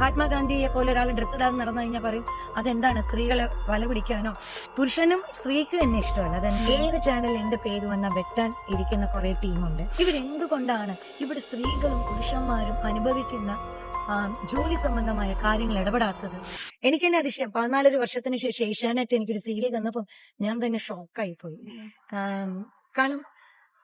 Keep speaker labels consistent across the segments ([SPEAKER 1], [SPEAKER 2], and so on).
[SPEAKER 1] മഹാത്മാഗാന്ധിയെ പോലെ ഒരാൾ ഡ്രസ് ഇടാതെ നടന്നു കഴിഞ്ഞാൽ പറയും അതെന്താണ്? സ്ത്രീകളെ വല പിടിക്കാനോ? പുരുഷനും സ്ത്രീക്ക് എന്നെ ഇഷ്ടമല്ല. അത് ഏത് ചാനൽ എന്റെ പേര് വന്ന വെട്ടാൻ ഇരിക്കുന്ന കുറെ ടീമുണ്ട്. ഇവരെന്തുകൊണ്ടാണ് ഇവിടെ സ്ത്രീകളും പുരുഷന്മാരും അനുഭവിക്കുന്ന ജോലി സംബന്ധമായ കാര്യങ്ങൾ ഇടപെടാത്തത്? എനിക്ക് തന്നെ അതിശയം. പതിനാലൊരു വർഷത്തിന് ശേഷം ഏഷ്യാനെറ്റ് എനിക്കൊരു സീരിയൽ തന്നപ്പോൾ ഞാൻ തന്നെ ഷോക്കായി പോയി. കാരണം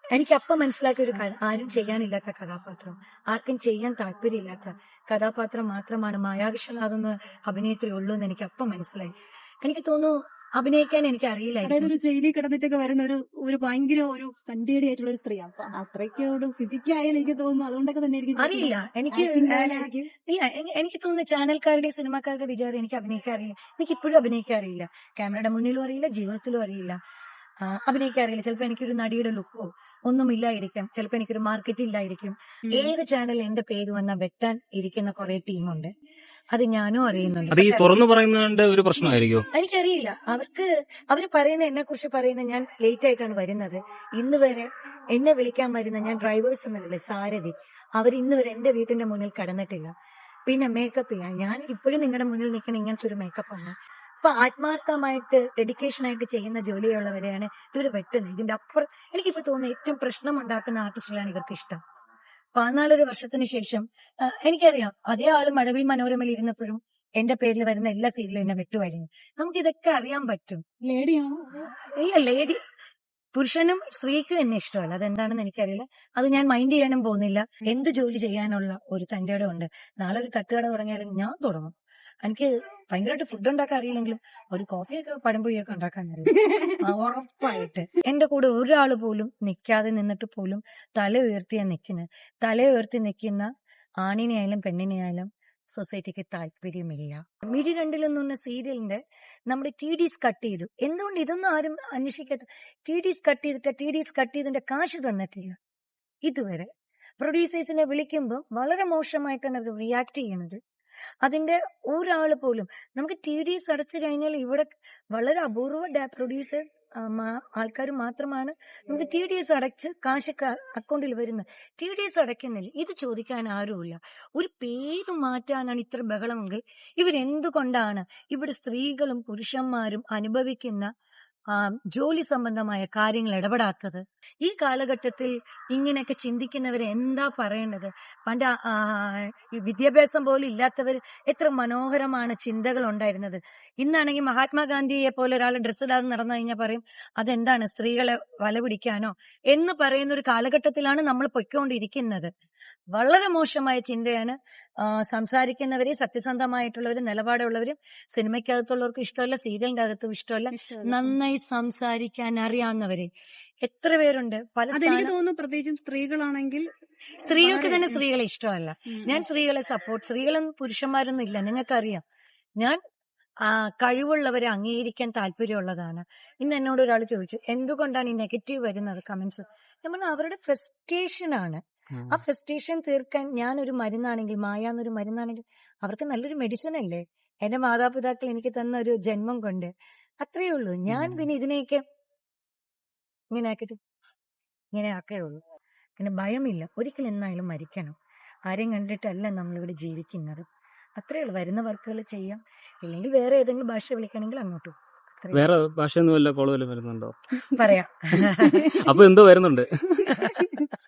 [SPEAKER 1] എനിക്ക് അപ്പം മനസ്സിലാക്കിയ ഒരു ആരും ചെയ്യാനില്ലാത്ത കഥാപാത്രം ആർക്കും ചെയ്യാൻ താല്പര്യമില്ലാത്ത കഥാപാത്രം മാത്രമാണ് മായാവിശ്വനാഥ് എന്ന അഭിനയത്തിൽ ഉള്ളൂ എന്ന് എനിക്ക് അപ്പം മനസ്സിലായി. എനിക്ക് തോന്നുന്നു അഭിനയിക്കാൻ എനിക്ക്
[SPEAKER 2] അറിയില്ല
[SPEAKER 1] അതായത്
[SPEAKER 2] ഒരു ജയിലിൽ കിടന്നിട്ടൊക്കെ വരുന്ന ഒരു ഒരു ഭയങ്കര ഒരു തന്റേടി ആയിട്ടുള്ള ഒരു സ്ത്രീയാണ് അപ്പൊ അത്രയ്ക്കോട് ഫിസിക്കായാലും എനിക്ക് തോന്നുന്നു. അതുകൊണ്ടൊക്കെ തന്നെ എനിക്ക്
[SPEAKER 1] അറിയില്ല. എനിക്ക് ഇല്ല എനിക്ക് തോന്നുന്നു ചാനൽക്കാരുടെ സിനിമാക്കാരുടെ വിചാരം എനിക്ക് അഭിനയിക്കാൻ അറിയില്ല എനിക്ക് ഇപ്പോഴും അഭിനയിക്കാൻ അറിയില്ല ക്യാമറയുടെ മുന്നിലും അറിയില്ല ജീവിതത്തിലും അറിയില്ല. അഭിനയിക്കാൻ അറിയില്ല. ചിലപ്പോൾ എനിക്കൊരു നടിയുടെ ലുക്കോ ഒന്നും ഇല്ലായിരിക്കാം ചിലപ്പോൾ എനിക്കൊരു മാർക്കറ്റ് ഇല്ലായിരിക്കും. ഏത് ചാനൽ എന്റെ പേര് വന്നാൽ വെട്ടാൻ ഇരിക്കുന്ന കുറെ ടീമുണ്ട് അത് ഞാനും അറിയുന്നുണ്ട്.
[SPEAKER 3] അത് ഈ തുറന്നു പറയുന്നതിന്റെ ഒരു പ്രശ്നമായിരിക്കോ
[SPEAKER 1] എനിക്കറിയില്ല. അവർക്ക് അവർ പറയുന്ന എന്നെ കുറിച്ച് പറയുന്ന ഞാൻ ലേറ്റ് ആയിട്ടാണ് വരുന്നത്. ഇന്ന് വരെ എന്നെ വിളിക്കാൻ വരുന്ന ഞാൻ ഡ്രൈവേഴ്സ് എന്നല്ലേ സാരഥി. അവർ ഇന്ന് വരെ എന്റെ വീട്ടിന്റെ മുന്നിൽ കടന്നിട്ടില്ല. പിന്നെ മേക്കപ്പ് ചെയ്യാൻ. ഞാൻ ഇപ്പോഴും നിങ്ങളുടെ മുന്നിൽ നിൽക്കുന്ന ഇങ്ങനത്തെ ഒരു മേക്കപ്പ് ആണ്. അപ്പൊ ആത്മാർത്ഥമായിട്ട് ഡെഡിക്കേഷൻ ആയിട്ട് ചെയ്യുന്ന ജോലിയുള്ളവരെയാണ് ഇവർ വെട്ടുന്നത്. ഇതിന്റെ അപ്പുറം എനിക്കിപ്പോ തോന്നുന്നത് ഏറ്റവും പ്രശ്നം ഉണ്ടാക്കുന്ന ആർട്ടിസ്റ്റുകളാണ് ഇവർക്ക് ഇഷ്ടം. പതിനാലര വർഷത്തിന് ശേഷം എനിക്കറിയാം അതേ ആൾ മഴവിൽ മനോരമയിൽ ഇരുന്നപ്പോഴും എന്റെ പേരിൽ വരുന്ന എല്ലാ സീരിയലും എന്നെ വെട്ടുമായിരുന്നു. നമുക്ക് ഇതൊക്കെ അറിയാൻ പറ്റും.
[SPEAKER 2] ലേഡിയാണോ?
[SPEAKER 1] ഇല്ല ലേഡി പുരുഷനും സ്ത്രീക്കും എന്നെ ഇഷ്ടമല്ല. അതെന്താണെന്ന് എനിക്കറിയില്ല. അത് ഞാൻ മൈൻഡ് ചെയ്യാനും പോകുന്നില്ല. എന്ത് ജോലി ചെയ്യാനുള്ള ഒരു ഇടം ഉണ്ട് നാളെ ഒരു തട്ടുകട തുടങ്ങിയാലും ഞാൻ തുടങ്ങും. എനിക്ക് ഭയങ്കരമായിട്ട് ഫുഡ് ഉണ്ടാക്കാൻ അറിയില്ലെങ്കിലും ഒരു കോഫിയൊക്കെ പഴംപൊഴിയൊക്കെ ഉണ്ടാക്കാൻ അറിയാം. ഉറപ്പായിട്ട്. എന്റെ കൂടെ ഒരാൾ പോലും നിൽക്കാതെ നിന്നിട്ട് പോലും തല ഉയർത്തിയാ നിൽക്കുന്നത് തല ഉയർത്തി നിൽക്കുന്ന ആണിനെയായാലും പെണ്ണിനെയായാലും സൊസൈറ്റിക്ക് താല്പര്യമില്ല. മിഴി രണ്ടിലെന്ന് പറഞ്ഞ സീരിയലിന്റെ നമ്മുടെ ടി ഡിസ് കട്ട് ചെയ്തു. എന്തുകൊണ്ട് ഇതൊന്നും ആരും അന്വേഷിക്കാത്ത ടി ഡിസ് കട്ട് ചെയ്തിട്ട് ടി ഡിസ് കട്ട് ചെയ്തതിന്റെ കാശ് തന്നിട്ടില്ല? ഇതുവരെ. പ്രൊഡ്യൂസേഴ്സിനെ വിളിക്കുമ്പോൾ വളരെ മോശമായിട്ടാണ് അവർ റിയാക്ട് ചെയ്യുന്നത് അതിന്റെ ഒരാൾ പോലും നമുക്ക് ടി ഡിസ് അടച്ചു കഴിഞ്ഞാൽ ഇവിടെ വളരെ അപൂർവ പ്രൊഡ്യൂസേഴ്സ് ആൾക്കാർ മാത്രമാണ് നമുക്ക് ടി ഡി എസ് അടച്ച് കാശ് അക്കൗണ്ടിൽ വരുന്നത്. ടി ഡി എസ് അടയ്ക്കുന്നില്ല ഇത് ചോദിക്കാൻ ആരുമില്ല. ഒരു പേര് മാറ്റാനാണ് ഇത്ര ബഹളമെങ്കിൽ ഇവരെന്തുകൊണ്ടാണ് ഇവിടെ സ്ത്രീകളും പുരുഷന്മാരും അനുഭവിക്കുന്ന ജോലി സംബന്ധമായ കാര്യങ്ങൾ ഇടപെടാത്തത്. ഈ കാലഘട്ടത്തിൽ ഇങ്ങനെയൊക്കെ ചിന്തിക്കുന്നവർ എന്താ പറയേണ്ടത്? പണ്ട് വിദ്യാഭ്യാസം പോലും ഇല്ലാത്തവർ എത്ര മനോഹരമാണ് ചിന്തകൾ ഉണ്ടായിരുന്നത്. ഇന്നാണെങ്കിൽ മഹാത്മാഗാന്ധിയെ പോലെ ഒരാൾ ഡ്രസ്സ് ഇടാതെ നടന്നു കഴിഞ്ഞാൽ പറയും അതെന്താണ്? സ്ത്രീകളെ വല പിടിക്കാനോ? എന്ന് പറയുന്ന ഒരു കാലഘട്ടത്തിലാണ് നമ്മൾ പൊയ്ക്കൊണ്ടിരിക്കുന്നത്. വളരെ മോശമായ ചിന്തയാണ് സംസാരിക്കുന്നവര് സത്യസന്ധമായിട്ടുള്ളവരും നിലപാടുള്ളവരും സിനിമയ്ക്കകത്തുള്ളവർക്ക് ഇഷ്ടമല്ല സീരിയലിന്റെ അകത്തും ഇഷ്ടമല്ല. നന്നായി സംസാരിക്കാൻ അറിയാവുന്നവരെ എത്ര പേരുണ്ട്? പല
[SPEAKER 2] തോന്നുന്നു പ്രത്യേകിച്ചും സ്ത്രീകളാണെങ്കിൽ
[SPEAKER 1] സ്ത്രീകൾക്ക് തന്നെ സ്ത്രീകളെ ഇഷ്ടമല്ല. ഞാൻ സ്ത്രീകളെ സപ്പോർട്ട് സ്ത്രീകളും പുരുഷന്മാരൊന്നും ഇല്ല. നിങ്ങൾക്കറിയാം. ഞാൻ ആ, കഴിവുള്ളവരെ അംഗീകരിക്കാൻ താല്പര്യമുള്ളതാണ്. ഇന്ന് എന്നോട് ഒരാൾ ചോദിച്ചു എന്തുകൊണ്ടാണ് ഈ നെഗറ്റീവ് വരുന്നത്? കമന്റ്സ് നമ്മൾ അവരുടെ ഫ്രസ്ട്രേഷൻ ആണ്. ആ. ഫ്രസ്ട്രേഷൻ തീർക്കാൻ ഞാൻ ഒരു മരുന്നാണെങ്കിൽ മായ എന്നൊരു മരുന്നാണെങ്കിൽ അവർക്ക് നല്ലൊരു മെഡിസിൻ അല്ലേ എന്റെ മാതാപിതാക്കൾ എനിക്ക് തന്ന ഒരു ജന്മം കൊണ്ട്. അത്രയേ ഉള്ളൂ. ഞാൻ. പിന്നെ ഇതിനെയൊക്കെ ഇങ്ങനെ ആക്കിട്ട് ഇങ്ങനെ ആക്കേ ഉള്ളൂ പിന്നെ ഭയമില്ല. ഒരിക്കലും എന്നായാലും മരിക്കണം. ആരെയും കണ്ടിട്ടല്ല നമ്മളിവിടെ ജീവിക്കുന്നത്. അത്രയേ ഉള്ളൂ. വരുന്ന വർക്കുകൾ ചെയ്യാം. ഇല്ലെങ്കിൽ വേറെ ഏതെങ്കിലും ഭാഷ വിളിക്കണമെങ്കിൽ അങ്ങോട്ടും
[SPEAKER 3] വേറെ ഭാഷയൊന്നും വല്ല കോൾ വല്ല വരുന്നുണ്ടോ?
[SPEAKER 1] പറയാം.
[SPEAKER 3] അപ്പൊ എന്തോ വരുന്നുണ്ട്.